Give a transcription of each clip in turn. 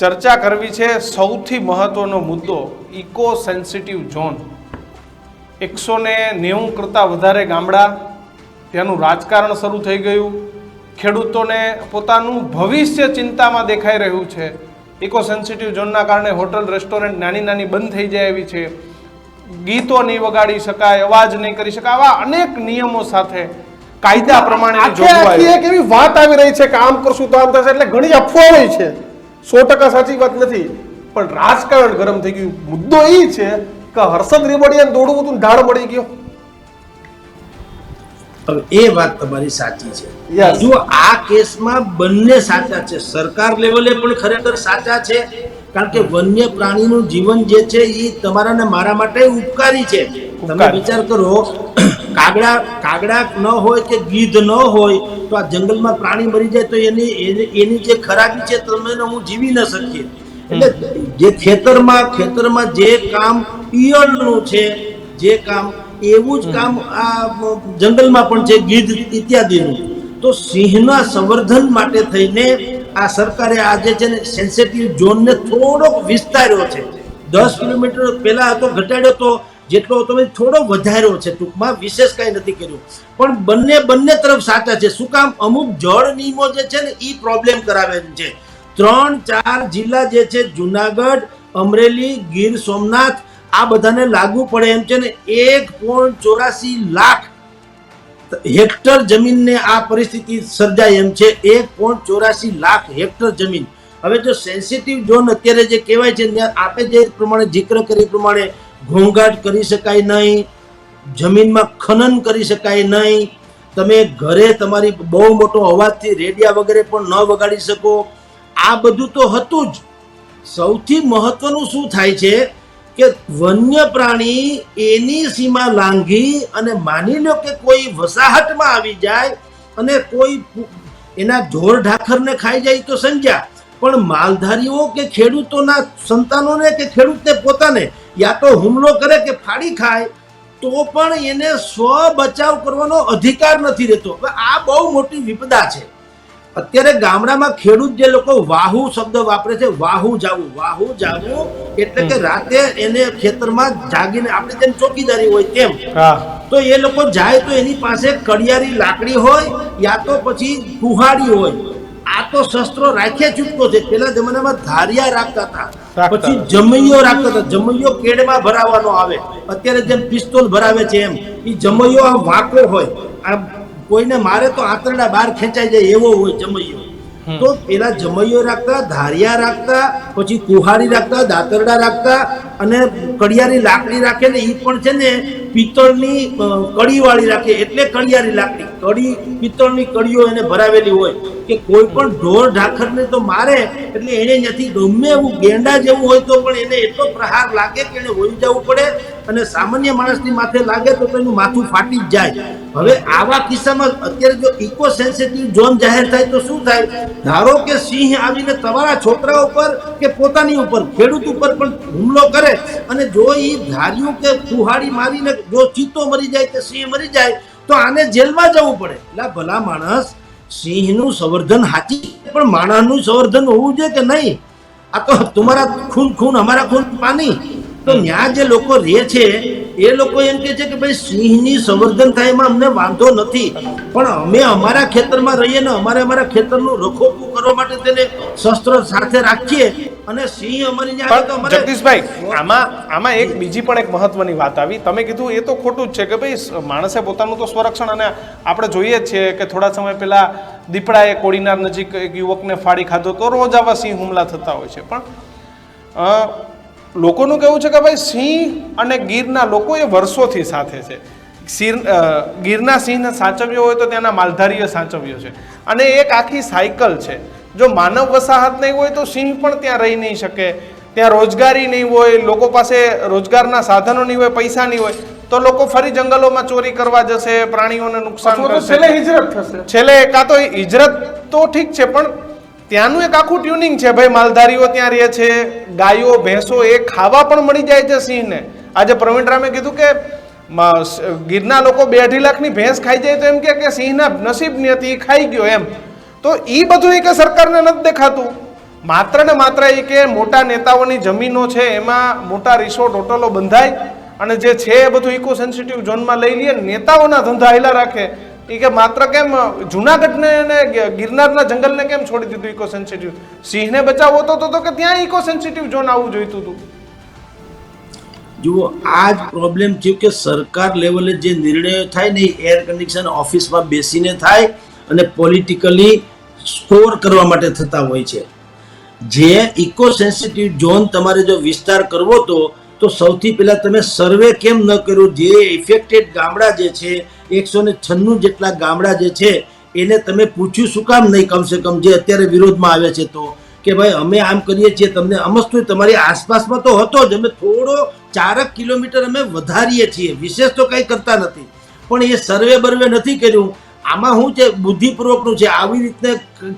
ચર્ચા કરવી છે સૌથી મહત્વનો મુદ્દો ઇકો સેન્સિટિવ ઝોન. એકસો ને નેવું કરતાં વધારે ગામડા ત્યાંનું રાજકારણ શરૂ થઈ ગયું. ખેડૂતોને પોતાનું ભવિષ્ય ચિંતામાં દેખાઈ રહ્યું છે. ઇકો સેન્સિટિવ ઝોનના કારણે હોટલ રેસ્ટોરન્ટ નાની નાની બંધ થઈ જાય એવી છે. ગીતો નહીં વગાડી શકાય અવાજ નહીં કરી શકાય આવા અનેક નિયમો સાથે કાયદા પ્રમાણે જોવા જોગવાઈ એક એવી વાત આવી રહી છે કે આમ કરશું તો આમ થશે એટલે ઘણી અફવાઓ છે. સો ટકા સાચી વાત નથી. પણ રાજકારણ ગરમ થઈ ગયું. મુદ્દો એ છે કે હર્ષદ રીબડિયાને દોડવું હતું ઢાળ મળી ગયો. હવે એ વાત તમારી સાચી છે. જો આ કેસમાં બંને સાચા છે. સરકાર લેવલે પણ ખરેખર સાચા છે. કારણ કે વન્ય પ્રાણીનું જીવન જે છે એ તમારા ને મારા માટે ઉપકારી છે. તમે વિચાર કરો કાગડા કાગડા ન હોય કે ગીધ ન હોય તો આ જંગલમાં પ્રાણી મરી જાય તો એની એની- જે ખરાબી છે તમે હું જીવી ન શકીએ. એટલે જે ખેતરમાં ખેતરમાં જે કામ પિયળનું છે જે કામ એવું જ કામ આ જંગલમાં પણ છે ગીધ ઇત્યાદિનું. તો સિંહના સંવર્ધન માટે થઈને આ સરકારે આજે છે ને સેન્સિટિવ ઝોનને થોડોક વિસ્તાર્યો છે. દસ કિલોમીટર પહેલા હતો ઘટાડ્યો તો જેટલો તમે થોડો વધાર્યો છે ટૂંકમાં, વિશેષ કાંઈ નથી કર્યું. પણ બંને બંને તરફ સાચા છે. શું કામ? અમુક જળ નિયમો જે છે ને એ પ્રોબ્લેમ કરાવે છે. ત્રણ, ચાર જિલ્લા જે છે, જુનાગઢ, અમરેલી, ગીર સોમનાથ, આ બધાને લાગુ પડે એમ છે ને, એક પોઈન્ટ ચોરાસી લાખ હેક્ટર જમીનને આ પરિસ્થિતિ સર્જાય એમ છે. એક પોઈન્ટ ચોરાસી લાખ હેક્ટર જમીન. હવે જો સેન્સિટિવ ઝોન અત્યારે જે કહેવાય છે આપે જે પ્રમાણે, જિક્ર કરી પ્રમાણે ઘોંઘાટ કરી શકાય નહીં, જમીનમાં ખનન કરી શકાય નહીં. તમે ઘરે તમારી બહુ મોટો અવાજથી રેડિયા વગેરે પણ ન વગાડી શકો. આ બધું તો હતું જ. સૌથી મહત્વનું શું થાય છે કે વન્ય પ્રાણી એની સીમા લાંઘી અને માની લો કે કોઈ વસાહતમાં આવી જાય અને કોઈ એના ઢોર ઢાખરને ખાઈ જાય તો સમજ્યા પણ માલધારીઓ કે ખેડૂતોના સંતાનોને કે ખેડૂતને પોતાને યા તો હુમલો કરે કે ફાડી ખાય તો પણ એને સ્વ બચાવ કરવાનો અધિકાર નથી રહેતો. હવે આ બહુ મોટી વિપદા છે. અત્યારે ગામડામાં ખેડૂત જે લોકો વાહુ શબ્દ વાપરે છે વાહુ જાવું વાહુ જાવું એટલે કે રાતે એને ખેતરમાં જાગીને આપણે જેમ ચોકીદારી હોય તેમ. તો એ લોકો જાય તો એની પાસે કડિયારી લાકડી હોય યા તો પછી કુહાડી હોય. આ તો શસ્ત્રો રાખ્યા છૂટકો છે. પેલા જમાનામાં ધારિયા રાખતા હતા. પછી જમૈયો રાખતા હતો. જમૈયો કેડમાં ભરાવાનો આવે. અત્યારે જેમ પિસ્તોલ ભરાવે છે એમ એ જમૈયો આ વાંકો હોય. આ કોઈને મારે તો આંતરડા બહાર ખેંચાઈ જાય એવો હોય જમૈયો. તો પેલા જમૈયો રાખતા ધારિયા રાખતા પછી કુહારી રાખતા દાતરડા રાખતા અને કડિયાની લાકડી રાખે ને એ પણ છે ને પિત્તળની કડીવાળી રાખે, એટલે કડિયારી લાકડી. કડી, પિત્તળની કડીઓ એને ભરાવેલી હોય કે કોઈ પણ ઢોર ઢાખરને તો મારે, એટલે એને નથી ગમે એવું ગેંડા જેવું હોય તો પણ એને એટલો પ્રહાર લાગે કે એને હોઈ જવું પડે અને સામાન્ય માણસની માથે લાગે તો એનું માથું ફાટી જ જાય. હવે આવા કિસ્સામાં અત્યારે જો ઇકો સેન્સિટિવ ઝોન જાહેર થાય તો શું થાય? ધારો કે સિંહ આવીને તમારા છોકરા ઉપર કે પોતાની ઉપર, ખેડૂત ઉપર પણ હુમલો કરે અને જો એ ધાર્યું કે કુહાડી મારીને જો ચિત્તો મરી જાય કે સિંહ મરી જાય, તો આને જેલમાં જવું પડે. એટલે ભલા માણસ, સિંહનું સંવર્ધન હાચી. પણ માણસનું સંવર્ધન હોવું જોઈએ કે નહીં? આ તો તમારા ખૂન ખૂન, અમારા ખૂન પાણી તો ત્યાં જે લોકો રહે છે, એ લોકો એમ કે છે કે ભાઈ સિંહની સંવર્ધન થાય એમાં અમને વાંધો નથી. પણ અમે અમારા ખેતરમાં રહીએ ને અમારે અમારા ખેતરનું રખોપું કરવા માટે તેને શસ્ત્ર સાથે રાખીએ અને સિંહ અમારી પણ જગદીશભાઈ આમાં આમાં એક બીજી પણ એક મહત્વની વાત આવી. તમે કીધું એ તો ખોટું જ છે કે ભાઈ માણસે પોતાનું તો સ્વરક્ષણ અને આપણે જોઈએ જ છીએ કે થોડા સમય પહેલા દીપડાએ કોડીનાર નજીક એક યુવકને ફાડી ખાધો તો રોજ આવા સિંહ હુમલા થતા હોય છે. પણ લોકોનું કહેવું છે કે ભાઈ સિંહ અને ગીરના લોકો એ વર્ષોથી સાથે છે. સિંહ ગીરના સિંહને સાચવ્યો હોય તો ત્યાંના માલધારીએ સાચવ્યો છે. અને એક આખી સાયકલ છે. જો માનવ વસાહત નહીં હોય તો સિંહ પણ ત્યાં રહી નહીં શકે. ત્યાં રોજગારી નહીં હોય લોકો પાસે રોજગારના સાધનો નહીં હોય પૈસા નહીં હોય તો લોકો ફરી જંગલોમાં ચોરી કરવા જશે પ્રાણીઓને નુકસાન છેલ્લે હિજરત થશે. છેલ્લે કાં તો હિજરત તો ઠીક છે પણ ત્યાંનું એક આખું ટ્યુનિંગ છે ભાઈ માલધારીઓ ત્યાં રહે છે ગાયો ભેંસો એ ખાવા પણ મળી જાય છે સિંહને. આજે પ્રવીણ રામે કીધું કે ગીરના લોકો બે અઢી લાખની ભેંસ ખાઈ જાય તો એમ કે કે સિંહના નસીબની હતી એ ખાઈ ગયો એમ. તો એ બધું એ કે સરકારને નથી દેખાતું. માત્ર ને માત્ર એ કે મોટા નેતાઓની જમીનો છે, એમાં મોટા રિસોર્ટ, હોટલો બંધાય અને જે છે એ બધું ઇકો સેન્સિટિવ ઝોનમાં લઈ લઈએ નેતાઓના ધંધા હેલા રાખે. એ કે માત્ર કેમ જુનાગઢને ગિરનારના જંગલને કેમ છોડી દીધું ઇકો સેન્સિટિવ સિંહને બચાવવો તો, તો- તો કે ત્યાં ઇકો સેન્સિટિવ ઝોન આવવું જોઈતું હતું. જુઓ, આ જ પ્રોબ્લેમ થયું કે સરકાર લેવલે જે નિર્ણયો થાય ને એર કન્ડિશન ઓફિસમાં બેસીને થાય અને પોલિટિકલી સ્કોર કરવા માટે થતા હોય છે. જે ઇકો સેન્સિટિવ ઝોન તમારે જો વિસ્તાર કરવો તો તો સૌથી પહેલાં તમે સર્વે કેમ ન કર્યું? જે ઇફેક્ટેડ ગામડા જે છે, એકસો ને છન્નું જેટલા ગામડા જે છે, એને તમે પૂછ્યું શું કામ નહીં કમસે કમ? જે અત્યારે વિરોધમાં આવે છે તો. કે ભાઈ, અમે આમ કરીએ છીએ, તમને અમસ્તું તમારી આસપાસમાં તો હતો જ, અમે થોડો ચારક કિલોમીટર અમે વધારીએ છીએ. વિશેષ તો કંઈ કરતા નથી. પણ એ સર્વે બર્વે નથી કર્યું. આમાં શું છે બુદ્ધિપૂર્વકનું છે આવી રીતે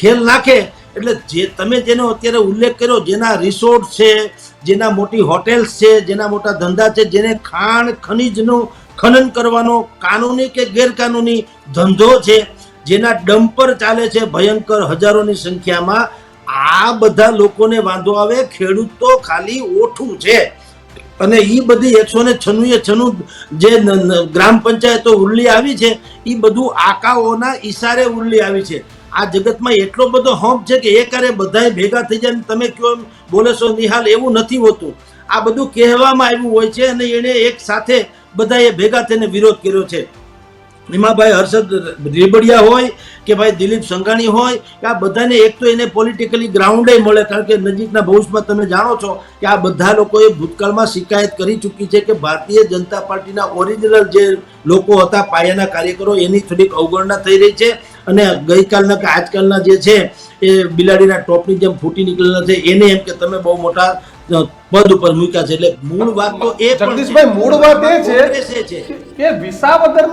ખેલ નાખે, એટલે જે તમે જેનો અત્યારે ઉલ્લેખ કર્યો, જેના રિસોર્ટ છે, જેના મોટી હોટેલ્સ છે, જેના મોટા ધંધા છે, જેને ખાણ, ખનીજનું ખનન કરવાનો કાનૂની કે ગેરકાનૂની ધંધો છે, જેના ડમ્પર ચાલે છે ભયંકર હજારોની સંખ્યામાં, આ બધા લોકોને વાંધો આવે, ખેડૂત તો ખાલી ઓઠું છે. અને એ બધી એકસો ને છન્નું એ છન્નું જે ગ્રામ પંચાયતો ઉરલી આવી છે એ બધું આકાઓના ઈશારે ઉરલી આવી છે. આ જગતમાં એટલો બધો હંપ છે કે એકારે બધાએ ભેગા થઈ જાય તમે કયો એમ બોલે છો, નિહાલ, એવું નથી હોતું. આ બધું કહેવામાં આવ્યું હોય છે અને એણે એક સાથે બધાએ ભેગા થઈને વિરોધ કર્યો છે. એમાં ભાઈ હર્ષદ રેબડિયા હોય કે ભાઈ દિલીપ સંઘાણી હોય કે આ બધાને એક તો એને પોલિટિકલી ગ્રાઉન્ડે મળે કારણ કે નજીકના ભવિષ્યમાં તમે જાણો છો કે આ બધા લોકોએ ભૂતકાળમાં શિકાયત કરી ચૂકી છે કે ભારતીય જનતા પાર્ટીના ઓરિજિનલ જે લોકો હતા પાયાના કાર્યકરો એની થોડીક અવગણના થઈ રહી છે. અને ગઈકાલના કે આજકાલના જે છે એ બિલાડીના ટોપની જેમ ફૂટી નીકળેલા છે એને એમ કે તમે બહુ મોટા પદ ઉપર મૂક્યા છે. એટલે મૂળ વાત તો એ જગદીશભાઈ, મૂળ વાત એ છે કે વિસાવદર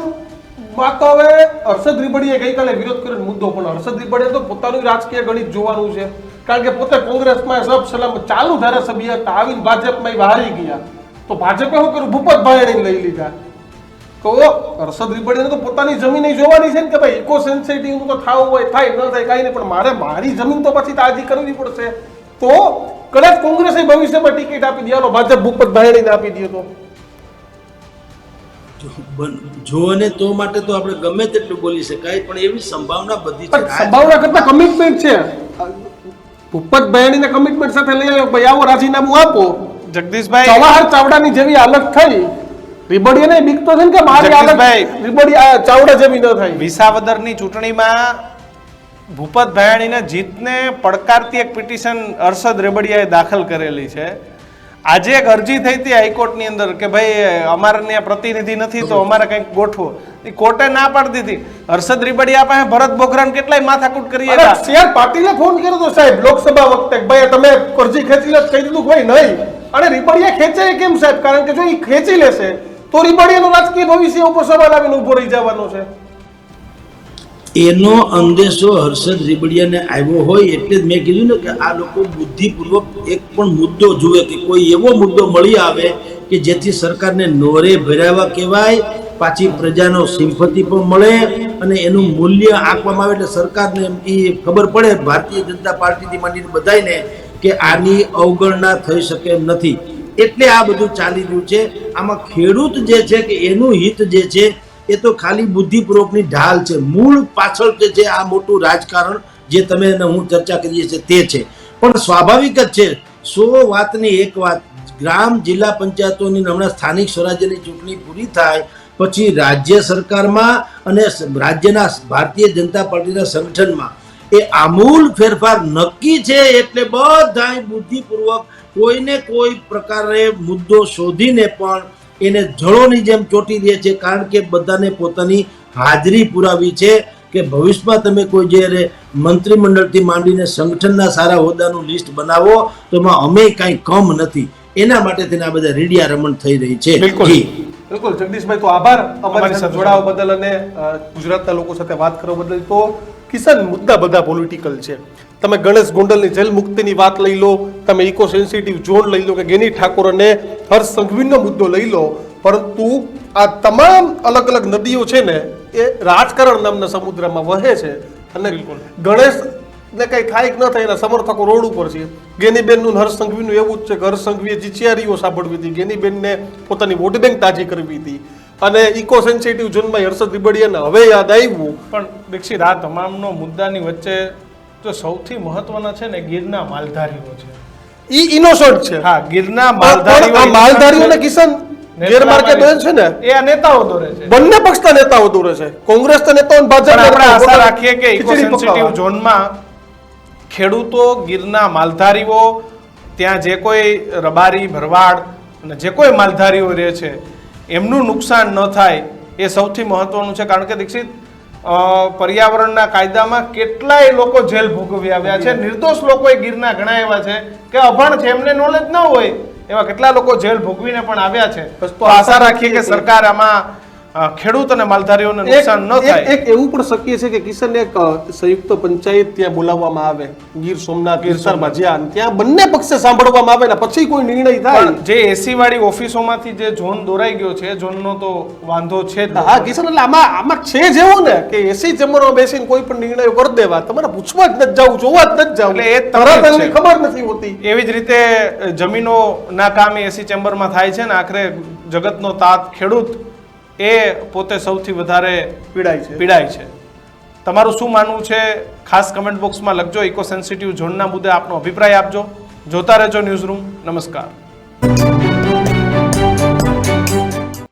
માં તો હવે હર્ષદ રીબડીએ ગઈકાલે વિરોધ કર્યો મુદ્દો પણ હર્ષદ રીબડીએ તો પોતાનું રાજકીય ગણિત જોવાનું છે. કારણ કે પોતે કોંગ્રેસમાં સબ સલામ ચાલુ ધારાસભ્ય હતા, આવીને ભાજપમાં હારી ગયા. તો ભાજપે શું કર્યું? ભૂપત ભાયણીને લઈ લીધા. તો હર્ષદ રીબડીને તો પોતાની જમીન જોવાની છે ને કે ભાઈ ઇકો સેન્સિટિવનું તો થાવું હોય, થાય, ન થાય, કાંઈ નહીં, પણ મારે મારી જમીન તો પછી તાજી કરવી પડશે. તો કદાચ કોંગ્રેસે ભવિષ્યમાં ટિકિટ આપી દેવાનો ભાજપ ભૂપત ભાયણીને આપી દીધો. તો જો તો માટે તો આપણે ગમે તેટલું બોલી શકાય પણ એવી સંભાવના બધી છે. સંભાવના કરતા કમિટમેન્ટ છે. ભૂપત ભાયણીને કમિટમેન્ટ સાથે લઈ આવ્યો ભાઈ આવો રાજીનામું આપો. જગદીશભાઈ. જવાહર ચાવડાની જેવી હાલત થઈ. રીબડીયાને બીક તો છે ને કે મારી હાલત. રીબડી ચાવડા જેવી ન થઈ. વિસાવદરની ચૂંટણીમાં ભૂપત ભાયાણીને જીતને પડકારતી એક પિટિશન અરશદ રેબડિયાએ દાખલ કરેલી છે. આજે એક અરજી થઈ હતી હાઈકોર્ટની અંદર કે ભાઈ અમારે ત્યાં પ્રતિનિધિ નથી તો અમારે કંઈક ગોઠવો. એ કોર્ટે ના પાડી દીધી. હર્ષદ રીબડિયા પાસે ભરત બોઘરાન કેટલાય માથાકૂટ કરી હતા. સીઆર પાટીલે ફોન કર્યો તો સાહેબ લોકસભા વખતે ભાઈ તમે અરજી ખેંચી લે કહી દીધું ભાઈ નહીં. અને રીબડિયા ખેંચે કેમ સાહેબ? કારણ કે જો એ ખેંચી લેશે તો રીબડિયાનું રાજકીય ભવિષ્ય ઉપર સવાલ આવીને ઊભો રહી જવાનો છે. એનો અંદેશો હર્ષદ રીબડિયાને આવ્યો હોય એટલે જ મેં કીધું ને કે આ લોકો બુદ્ધિપૂર્વક એક પણ મુદ્દો જુએ કે કોઈ એવો મુદ્દો મળી આવે કે જેથી સરકારને નોરે ભરાવા કહેવાય, પાછી પ્રજાનો સિમ્પતિ પણ મળે અને એનું મૂલ્ય આંકવામાં આવે એટલે સરકારને એ ખબર પડે, ભારતીય જનતા પાર્ટીથી માંડીને બધાને કે આની અવગણના થઈ શકે નથી. એટલે આ બધું ચાલી રહ્યું છે. આમાં ખેડૂત જે છે કે એનું હિત જે છે એ તો ખાલી બુદ્ધિપૂર્વકની ઢાલ છે. મૂળ પાછળ જે છે આ મોટું રાજકારણ જે તમે અને હું ચર્ચા કરીએ છીએ તે છે. પણ સ્વાભાવિક જ છે, સો વાતની એક વાત, ગ્રામ જિલ્લા પંચાયતોની હમણાં સ્થાનિક સ્વરાજ્યની ચૂંટણી પૂરી થાય, પછી રાજ્ય સરકારમાં અને રાજ્યના ભારતીય જનતા પાર્ટીના સંગઠનમાં એ આમૂલ ફેરફાર નક્કી છે એટલે બધાય બુદ્ધિપૂર્વક કોઈને કોઈ પ્રકારે મુદ્દો શોધીને પણ એને જળોની જેમ ચોટી દે છે કારણ કે બધાને પોતાની હાજરી પુરાવી છે કે ભવિષ્યમાં તમે કોઈ જ્યારે મંત્રીમંડળથી માંડીને સંગઠનના સારા હોદ્દાનું લિસ્ટ બનાવો તો એમાં અમે કાંઈ કમ નથી. એના માટે તેને આ બધા રેડિયા રમણ થઈ રહી છે. બિલકુલ. જગદીશભાઈ તો આભાર અમારી સાથે સાથે જોડાવા બદલ અને ગુજરાતના લોકો સાથે વાત કરવા બદલ. તો કિસાન મુદ્દા બધા પોલિટિકલ છે. તમે ગણેશ ગોંડલની જેલ મુક્તિની વાત લઈ લો તમે ઇકો સેન્સિટિવ ઝોન લઈ લો કે ગેની ઠાકોર અને હર્ષ સંઘવીનો મુદ્દો લઈ લો પરંતુ આ તમામ અલગ અલગ નદીઓ છે ને એ રાજકારણ નામના સમુદ્રમાં વહે છે. અને ગણેશ ને કઈ થાય ન થાય એના સમર્થકો રોડ ઉપર છે. ગેનીબેનનું હર્ષ સંઘવીનું એવું જ છે કે હર્ષ સંઘવીએ જીચિયારીઓ સાંભળવી હતી. ગેનીબેનને પોતાની વોટ બેંક તાજી કરવી હતી. અને ઇકો સેન્સિટિવ ઝોનમાં હર્ષદ રીબડિયાને હવે યાદ આવ્યું. પણ દીક્ષિત આ તમામનો મુદ્દાની વચ્ચે જો સૌથી મહત્વના છે ને ગીરના માલધારીઓ છે. ઈ ઇનોસન્ટ છે. હા ગીરના માલધારીઓ માલધારીઓને કિશન ગેરમાર્ગે દોરે છે ને? એ આ નેતાઓ દોરે છે. બંને પક્ષના નેતાઓ દોરે છે. કોંગ્રેસના નેતાઓ અને આપણે આશા રાખીએ કે ઇકો સેન્સિટિવ ઝોનમાં ખેડૂતો ગીરના માલધારીઓ ત્યાં જે કોઈ રબારી ભરવાડ અને જે કોઈ માલધારીઓ રહે છે એમનું નુકસાન ન થાય એ સૌથી મહત્વનું છે. કારણ કે દીક્ષિત પર્યાવરણના કાયદામાં કેટલાય લોકો જેલ ભોગવી આવ્યા છે. નિર્દોષ લોકો એ ગીરના ઘણા એવા છે કે અભણ છે, એમને નોલેજ ન હોય એવા કેટલા લોકો જેલ ભોગવીને પણ આવ્યા છે. તો આશા રાખીએ કે સરકાર આમાં ખેડૂત અને માલધારીઓને નુકસાન ન થાય. એક એવું પણ શક્ય છે કે કિશન એક સંયુક્ત પંચાયત ત્યાં બોલાવવામાં આવે. ગીર સોમનાથ વિસ્તારમાં જ્યાં ત્યાં બંને પક્ષે સાંભળવામાં આવે ને પછી કોઈ નિર્ણય થાય. જે એસી વાળી ઓફિસોમાંથી જે ઝોન દોરાઈ ગયો છે ઝોનનો તો વાંધો છે હા કિશન એટલે આમાં આમાં છે જ એવું ને કે એસી ચેમ્બરમાં બેસીને કોઈ પણ નિર્ણયો કરી દેવા. તમારે પૂછવા જ નથી જવું જોવા જ નથી જવું. એટલે એ તરત. ખબર નથી હોતી. એવી જ રીતે જમીનો ના કામ એસી ચેમ્બરમાં થાય છે ને આખરે જગતનો તાત ખેડૂત એ પોતે સૌથી વધારે પીડાય છે. પીડાય છે. તમારું શું માનવું છે? ખાસ કમેન્ટ બોક્સમાં લખજો. ઇકો સેન્સિટિવ ઝોનના મુદ્દે આપનો અભિપ્રાય આપજો. જોતા રહેજો ન્યૂઝ રૂમ નમસ્કાર.